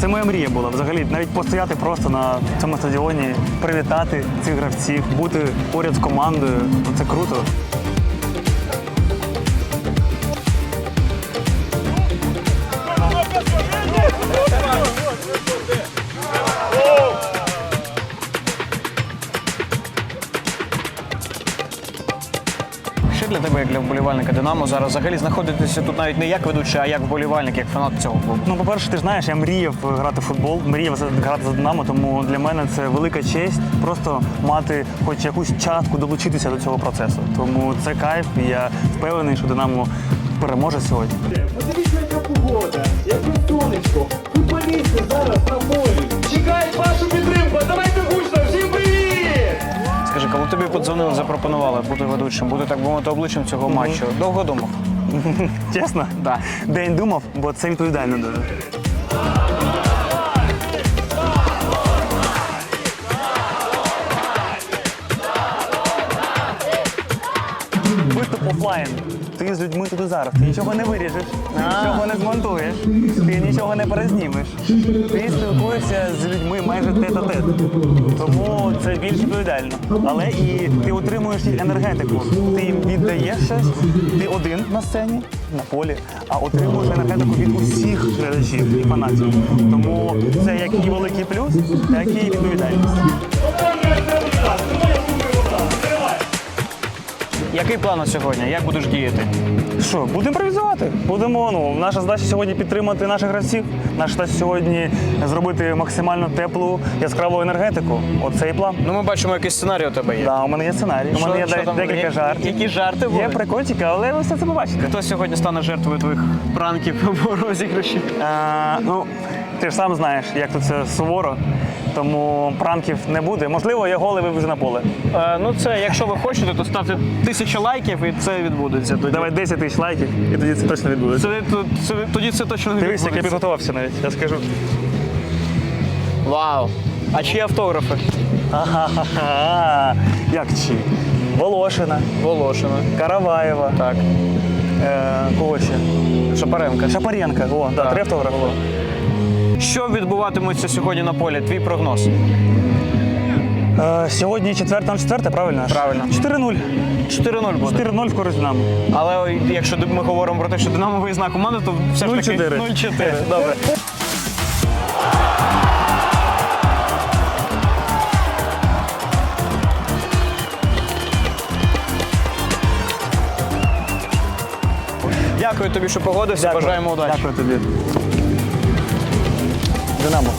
Це моя мрія була взагалі навіть постояти просто на цьому стадіоні, привітати цих гравців, бути поряд з командою. Це круто. Для тебе, як для вболівальника Динамо, зараз взагалі знаходитися тут навіть не як ведучий, а як вболівальник, як фанат цього клубу? Ну, по-перше, ти ж знаєш, я мріяв грати в футбол, мріяв грати за Динамо, тому для мене це велика честь просто мати хоч якусь частку долучитися до цього процесу. Тому це кайф, і я впевнений, що Динамо переможе сьогодні. Подивіться, яка погода, Скажи, коли тобі подзвонили, запропонували бути ведучим, бути так мовити обличчям цього матчу, довго думав? Чесно? Да. День думав, бо це відповідально дуже. Виступ офлайн. Ти з людьми тут і зараз. Ти нічого не виріжеш, нічого не змонтуєш, ти нічого не перезнімеш. Ти спілкуєшся з людьми майже тет-а-тет. Тому це більш відповідально. Але і ти отримуєш енергетику. Ти їм віддаєш щось, ти один на сцені, на полі, а отримуєш енергетику від усіх глядачів і фанатів. Тому це як і великий плюс, так і відповідальність. Який план на сьогодні? Як будеш діяти? Що, будемо імпровізувати? Будемо. Ну, наша задача сьогодні підтримати наших гравців. Наша задача сьогодні зробити максимально теплу, яскраву енергетику. Оце і план. Ну, ми бачимо, який сценарій у тебе є. Да, у мене є сценарій. У мене є Що- де- там? декілька Я- жартів. Які жарти Є прикольчики, але ви все це побачите. Хто сьогодні стане жертвою твоїх пранків або розіграшів? Е, ну, ти ж сам знаєш, як тут це суворо, тому пранків не буде. Можливо, я голий вивезу на поле. Е, ну це, якщо ви хочете, то ставте тисячу лайків і це відбудеться. Тоді. Давай 10 тисяч лайків, і тоді це точно відбудеться. Це, це- це- тоді це точно не Дивись, як я відбудеться. підготувався навіть, я скажу. Вау! А чиї автографи? Ага, як чи? Волошина, Волошина. Караваєва, Так. е, кого ще? Шапаренка. Шапаренка, о, да, три автографи. Що відбуватиметься сьогодні на полі? Твій прогноз? Е, сьогодні четверте на четверте, правильно? Правильно. 4-0. 4-0 буде. 4-0 в користь Динамо. Але якщо ми говоримо про те, що Динамо виїзна команда, то все ж таки 0-4. 0-4. Добре. Дякую тобі, що погодився. Бажаємо удачі. Дякую тобі. Динамо.